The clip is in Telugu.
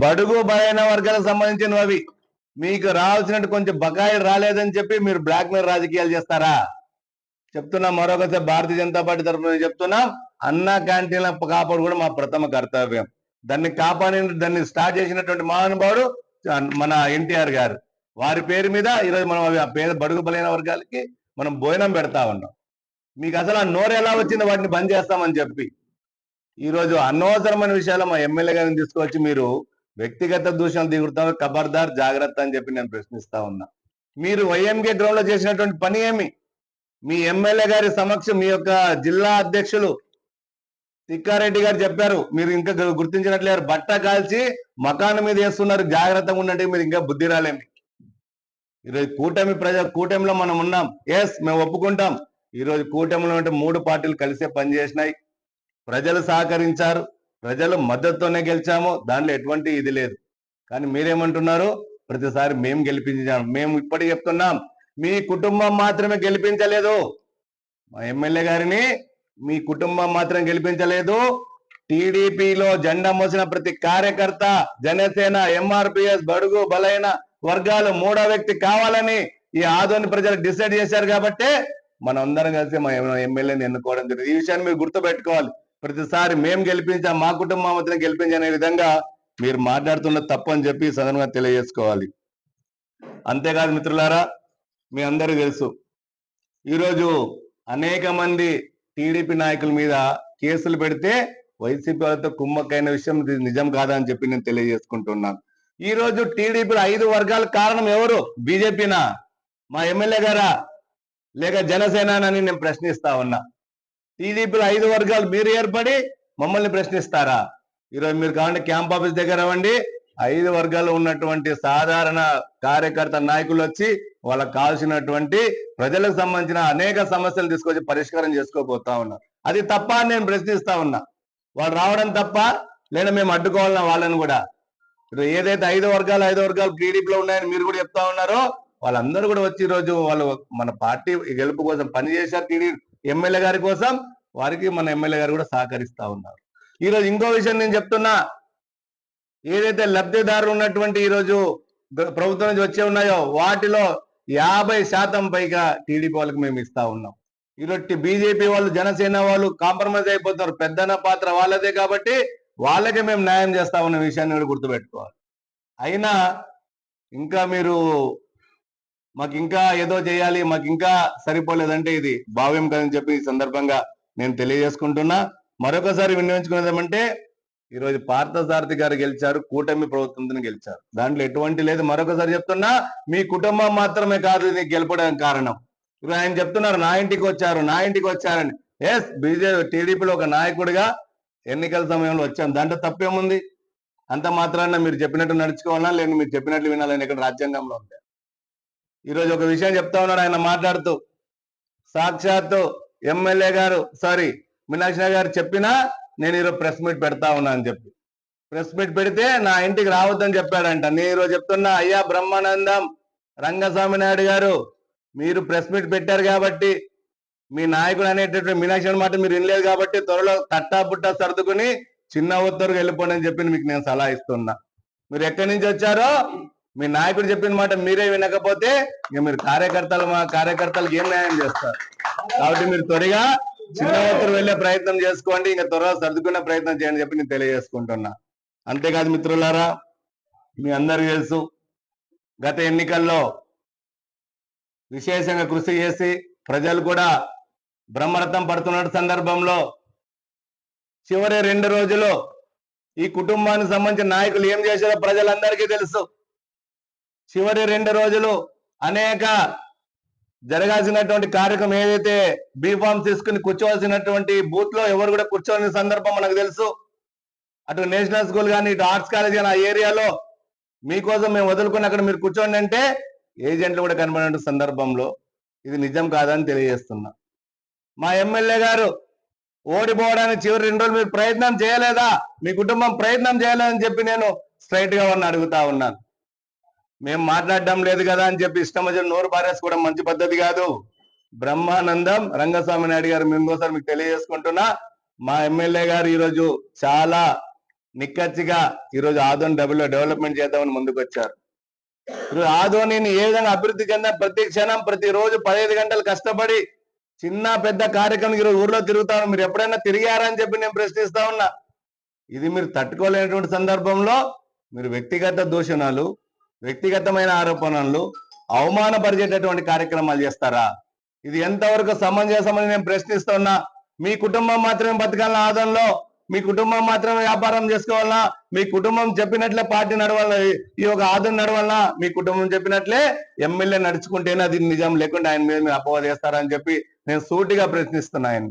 బడుగు బలైన వర్గాలకు సంబంధించినవి అవి. మీకు రావాల్సినట్టు కొంచెం బకాయిలు రాలేదని చెప్పి మీరు బ్లాక్ మెయిల్ రాజకీయాలు చేస్తారా? చెప్తున్నా మరొకసారి భారతీయ జనతా పార్టీ తరఫున చెప్తున్నాం అన్న క్యాంటీన్ల కాపాడు కూడా మా ప్రథమ కర్తవ్యం. దాన్ని కాపాడి దాన్ని స్టార్ట్ చేసినటువంటి మహానుభావుడు మన ఎన్టీఆర్ గారు. వారి పేరు మీద ఈరోజు మనం అవి ఆ పేద బడుగు బలైన వర్గాలకి మనం భోజనం పెడతా ఉన్నాం. మీకు అసలు ఆ నోరు ఎలా వచ్చిందో వాటిని బంద్ చేస్తామని చెప్పి. ఈ రోజు అనవసరమైన విషయాలు మా ఎమ్మెల్యే గారిని తీసుకొచ్చి మీరు వ్యక్తిగత దూషణలు దిగుతారు ఖబర్దార్ జాగ్రత్త అని చెప్పి నేను ప్రశ్నిస్తా ఉన్నా. మీరు వైఎంకే గ్రౌండ్లో చేసినటువంటి పని ఏమి? మీ ఎమ్మెల్యే గారి సమక్షం మీ యొక్క జిల్లా అధ్యక్షులు తిక్కారెడ్డి గారు చెప్పారు. మీరు ఇంకా గు- గుర్తించినట్లేరు. బట్ట కాల్చి మకాన్ మీద వేస్తున్నారు. జాగ్రత్తగా ఉండండి. మీరు ఇంకా బుద్ధి రాలేమి. ఈరోజు కూటమి ప్రజ కూటమిలో మనం ఉన్నాం. ఎస్ మేము ఒప్పుకుంటాం. ఈరోజు కూటమిలో ఉంటే మూడు పార్టీలు కలిసే పనిచేసినాయి ప్రజలు సహకరించారు. ప్రజలు మద్దతుతోనే గెలిచాము దాంట్లో ఎటువంటి ఇది లేదు. కానీ మీరేమంటున్నారు? ప్రతిసారి మేము గెలిపించాం మేము ఇప్పటికి చెప్తున్నాం మీ కుటుంబం మాత్రమే గెలిపించలేదు. మా ఎమ్మెల్యే గారిని మీ కుటుంబం మాత్రం గెలిపించలేదు. టీడీపీలో జెండా మోసిన ప్రతి కార్యకర్త జనసేన ఎంఆర్పిఎస్ బడుగు బలైన వర్గాలు మూడో వ్యక్తి కావాలని ఈ ఆదోని ప్రజలు డిసైడ్ చేశారు కాబట్టి మనం అందరం కలిసి మా ఎమ్మెల్యేని ఎన్నుకోవడం జరిగింది. ఈ విషయాన్ని మీరు గుర్తుపెట్టుకోవాలి. ప్రతిసారి మేము గెలిపించాం మా కుటుంబం మాత్రం గెలిపించనే విధంగా మీరు మాట్లాడుతున్న తప్పని చెప్పి సదనంగా తెలియజేసుకోవాలి. అంతేకాదు మిత్రులారా మీ అందరూ తెలుసు ఈరోజు అనేక మంది టీడీపీ నాయకుల మీద కేసులు పెడితే వైసీపీ వాళ్ళతో కుమ్మక్కైన విషయం ఇది నిజం కాదని చెప్పి నేను తెలియజేసుకుంటున్నాను ఈ రోజు టీడీపీ ఐదు వర్గాల కారణం ఎవరు? బీజేపీనా? మా ఎమ్మెల్యే గారా? లేక జనసేనని నేను ప్రశ్నిస్తా ఉన్నా. టీడీపీలో ఐదు వర్గాలు మీరు ఏర్పడి మమ్మల్ని ప్రశ్నిస్తారా? ఈరోజు మీరు కావాలంటే క్యాంప్ ఆఫీస్ దగ్గర అవ్వండి. ఐదు వర్గాలు ఉన్నటువంటి సాధారణ కార్యకర్త నాయకులు వచ్చి వాళ్ళకి కావాల్సినటువంటి ప్రజలకు సంబంధించిన అనేక సమస్యలు తీసుకొచ్చి పరిష్కారం చేసుకోబోతా ఉన్నారు. అది తప్ప అని నేను ప్రశ్నిస్తా ఉన్నా. వాళ్ళు రావడం తప్ప లేదా మేము అడ్డుకోవాలన్నా వాళ్ళని కూడా. ఏదైతే ఐదు వర్గాలు ఐదు వర్గాలు టీడీపీలో ఉన్నాయని మీరు కూడా చెప్తా ఉన్నారో వాళ్ళందరూ కూడా వచ్చి ఈ రోజు వాళ్ళు మన పార్టీ గెలుపు కోసం పనిచేశారు టీడీ ఎమ్మెల్యే గారి కోసం వారికి మన ఎమ్మెల్యే గారు కూడా సహకరిస్తా ఉన్నారు. ఈరోజు ఇంకో విషయం నేను చెప్తున్నా. ఏదైతే లబ్ధిదారులు ఉన్నటువంటి ఈ రోజు ప్రభుత్వం నుంచి వచ్చే ఉన్నాయో వాటిలో యాభై శాతం పైగా టీడీపీ వాళ్ళకి మేము ఇస్తా ఉన్నాం. ఈరోజు బీజేపీ వాళ్ళు జనసేన వాళ్ళు కాంప్రమైజ్ అయిపోతున్నారు పెద్దన పాత్ర వాళ్ళదే కాబట్టి వాళ్ళకే మేము న్యాయం చేస్తా ఉన్న విషయాన్ని కూడా గుర్తుపెట్టుకోవాలి. అయినా ఇంకా మీరు మాకు ఇంకా ఏదో చేయాలి మాకు ఇంకా సరిపోలేదంటే ఇది భావ్యం కదని చెప్పి ఈ సందర్భంగా నేను తెలియజేసుకుంటున్నా. మరొకసారి వినియోగించుకునేదేమంటే ఈరోజు పార్థసారథి గారు గెలిచారు కూటమి ప్రభుత్వంతో గెలిచారు. దాంట్లో ఎటువంటి లేదు. మరొకసారి చెప్తున్నా మీ కుటుంబం మాత్రమే కాదు ఇది గెలపడానికి కారణం. ఇప్పుడు ఆయన చెప్తున్నారు నా ఇంటికి వచ్చారు నా ఇంటికి వచ్చారని. ఎస్ బీజేపీ టీడీపీలో ఒక నాయకుడిగా ఎన్నికల సమయంలో వచ్చాం. దాంట్లో తప్పేముంది? అంత మాత్రాన మీరు చెప్పినట్టు నడుచుకోవాలా? లేని మీరు చెప్పినట్లు వినాలని ఇక్కడ రాజ్యాంగంలో ఉంది ఈరోజు ఒక విషయం చెప్తా ఉన్నాడు ఆయన మాట్లాడుతూ సాక్షాత్తు ఎమ్మెల్యే గారు సారీ మీనాక్షి గారు చెప్పినా నేను ఈరోజు ప్రెస్ మీట్ పెడతా ఉన్నా అని చెప్పి. ప్రెస్ మీట్ పెడితే నా ఇంటికి రావద్దని చెప్పాడంట. నేను ఈరోజు చెప్తున్నా అయ్యా బ్రహ్మానందం రంగస్వామి నాయుడు గారు మీరు ప్రెస్ మీట్ పెట్టారు కాబట్టి మీ నాయకుడు అనేటటువంటి మీనాక్షి మాట మీరు వినలేదు కాబట్టి త్వరలో తట్టా పుట్టా సర్దుకుని చిన్న ఉత్తరకు వెళ్ళిపోండి అని చెప్పి మీకు నేను సలహా ఇస్తున్నా. మీరు ఎక్కడి నుంచి వచ్చారో మీ నాయకుడు చెప్పిన మాట మీరే వినకపోతే ఇక మీరు కార్యకర్తలు మా కార్యకర్తలకు ఏం న్యాయం చేస్తారు? కాబట్టి మీరు త్వరగా చిన్న ఒత్తురు వెళ్ళే ప్రయత్నం చేసుకోండి ఇంకా త్వరగా సర్దుకునే ప్రయత్నం చేయండి చెప్పి నేను తెలియజేసుకుంటున్నా. అంతేకాదు మిత్రులారా మీ అందరు తెలుసు గత ఎన్నికల్లో విశేషంగా కృషి చేసి ప్రజలు కూడా బ్రహ్మరథం పడుతున్న సందర్భంలో చివరి రెండు రోజులు ఈ కుటుంబానికి సంబంధించిన నాయకులు ఏం చేశారో ప్రజలందరికీ తెలుసు. చివరి రెండు రోజులు అనేక జరగాల్సినటువంటి కార్యక్రమం ఏదైతే బీఫామ్ తీసుకుని కూర్చోవలసినటువంటి బూత్లో ఎవరు కూడా కూర్చోని సందర్భం మనకు తెలుసు. అటు నేషనల్ స్కూల్ కానీ ఇటు ఆర్ట్స్ కాలేజ్ కానీ ఆ ఏరియాలో మీకోసం మేము వదులుకుని అక్కడ మీరు కూర్చోండి అంటే ఏజెంట్లు కూడా కనబడిన సందర్భంలో ఇది నిజం కాదని తెలియజేస్తున్నా. మా ఎమ్మెల్యే గారు ఓడిపోవడానికి చివరి రెండు రోజులు మీరు ప్రయత్నం చేయలేదా? మీ కుటుంబం ప్రయత్నం చేయలేదని చెప్పి నేను స్ట్రైట్గా ఉన్న అడుగుతా ఉన్నాను. మేము మాట్లాడడం లేదు కదా అని చెప్పి ఇష్టం వచ్చిన నోరు పారేసుకోవడం మంచి పద్ధతి కాదు. బ్రహ్మానందం రంగస్వామి నాయుడు గారు మేము ఇంకోసారి మీకు తెలియజేసుకుంటున్నా. మా ఎమ్మెల్యే గారు ఈరోజు చాలా నిక్కచ్చిగా ఈరోజు ఆదోని డబ్బులో డెవలప్మెంట్ చేద్దామని ముందుకు వచ్చారు ఈరోజు ఆదోనిని ఏ విధంగా అభివృద్ధి చెందా? ప్రతి క్షణం ప్రతి రోజు పదిహేను గంటలు కష్టపడి చిన్న పెద్ద కార్యక్రమం ఈరోజు ఊర్లో తిరుగుతాను మీరు ఎప్పుడైనా తిరిగారని చెప్పి నేను ప్రశ్నిస్తా ఉన్నా. ఇది మీరు తట్టుకోలేనటువంటి సందర్భంలో మీరు వ్యక్తిగత దూషణాలు వ్యక్తిగతమైన ఆరోపణలు అవమానపరిచేటటువంటి కార్యక్రమాలు చేస్తారా? ఇది ఎంతవరకు సమంజసమని నేను ప్రశ్నిస్తున్నా. మీ కుటుంబం మాత్రమే బతకాలన్న ఆదంలో మీ కుటుంబం మాత్రమే వ్యాపారం చేసుకోవాలా మీ కుటుంబం చెప్పినట్లే పార్టీ నడవాల ఈ యొక్క ఆదరణ నడవాలా మీ కుటుంబం చెప్పినట్లే ఎమ్మెల్యే నడుచుకుంటేనే అది నిజం లేకుండా ఆయన మీద మీరు అపవాదు చేస్తారని చెప్పి నేను సూటిగా ప్రశ్నిస్తున్నా ఆయన